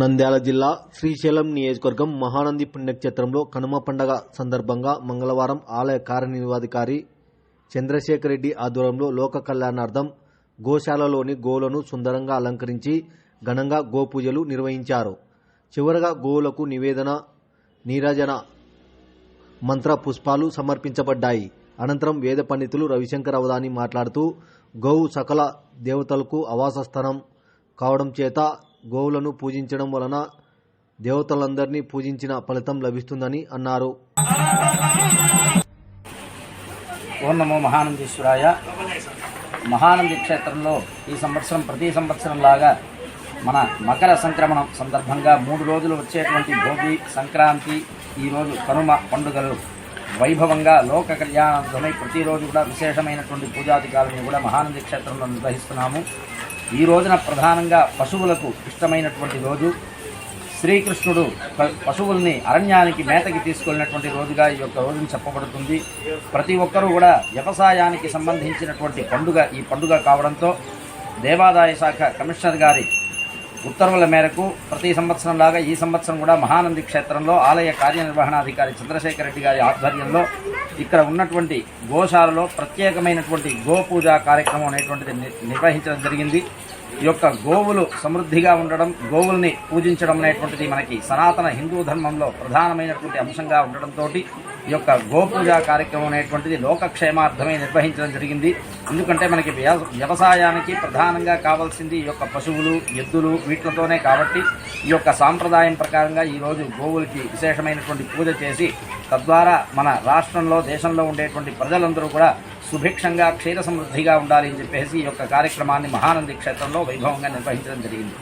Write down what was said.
నంద్యాల జిల్లా శ్రీశైలం నియోజకవర్గం మహానంది పుణ్యక్షేత్రంలో కనుమ పండగ సందర్భంగా మంగళవారం ఆలయ కార్యనిర్వాధికారి చంద్రశేఖర్ రెడ్డి ఆధ్వర్యంలో లోక కళ్యాణార్థం గోశాలలోని గోవులను సుందరంగా అలంకరించి ఘనంగా గోపూజలు నిర్వహించారు. చివరగా గోవులకు నివేదన నీరాజన మంత్ర పుష్పాలు సమర్పించబడ్డాయి. అనంతరం వేద పండితులు రవిశంకర్ అవధాని మాట్లాడుతూ గోవు సకల దేవతలకు ఆవాసస్థానం కావడం చేత గోవులను పూజించడం వలన దేవతలందరినీ పూజించిన ఫలితం లభిస్తుందని అన్నారు. ఓం మహానందీశ్వరాయ. మహానంది క్షేత్రంలో ఈ సంవత్సరం ప్రతి సంవత్సరం లాగా మన మకర సంక్రమణం సందర్భంగా మూడు రోజులు వచ్చేటువంటి భోగి సంక్రాంతి ఈరోజు కనుమ పండుగలు. వైభవంగా లోక కళ్యాణార్థమై ప్రతిరోజు కూడా విశేషమైనటువంటి పూజాధికారులను కూడా మహానంది క్షేత్రంలో నిర్వహిస్తున్నాము. ఈ రోజున ప్రధానంగా పశువులకు ఇష్టమైనటువంటి రోజు. శ్రీకృష్ణుడు ప- పశువుల్ని అరణ్యానికి మేతకి తీసుకెళ్ళినటువంటి రోజుగా ఈ యొక్క రోజును చెప్పబడుతుంది. ప్రతి ఒక్కరూ కూడా వ్యవసాయానికి సంబంధించినటువంటి పండుగ ఈ పండుగ కావడంతో దేవాదాయ శాఖ కమిషనర్ గారి ఉత్తర్వుల మేరకు ప్రతి సంవత్సరం లాగా ఈ సంవత్సరం కూడా మహానంది క్షేత్రంలో ఆలయ కార్యనిర్వహణాధికారి చంద్రశేఖర్ రెడ్డి గారి ఆధ్వర్యంలో ఇక్కడ ఉన్నటువంటి గోశాలలో ప్రత్యేకమైనటువంటి గోపూజ కార్యక్రమం అనేటువంటిది ని- నిర్వహించడం జరిగింది. యొక్క గోవులు సమృద్ధిగా ఉండడం గోవుల్ని పూజించడం అనేటువంటిది మనకి సనాతన హిందూ ధర్మంలో ప్రధానమైనటువంటి అంశంగా ఉండడంతో ఈ యొక్క గోపూజ కార్యక్రమం అనేటువంటిది లోకక్షేమార్థమే నిర్వహించడం జరిగింది. ఎందుకంటే మనకి వ్యవసాయానికి ప్రధానంగా కావాల్సింది ఈ యొక్క పశువులు ఎద్దులు వీటితోనే కాబట్టి ఈ యొక్క సాంప్రదాయం ప్రకారంగా ఈరోజు గోవులకి విశేషమైనటువంటి పూజ చేసి తద్వారా మన రాష్ట్రంలో దేశంలో ఉండేటువంటి ప్రజలందరూ కూడా సుభిక్షంగా క్షీర సమృద్ధిగా ఉండాలి అని చెప్పేసి ఈ యొక్క కార్యక్రమాన్ని మహానంది క్షేత్రంలో వైభవంగా నిర్వహించడం జరిగింది.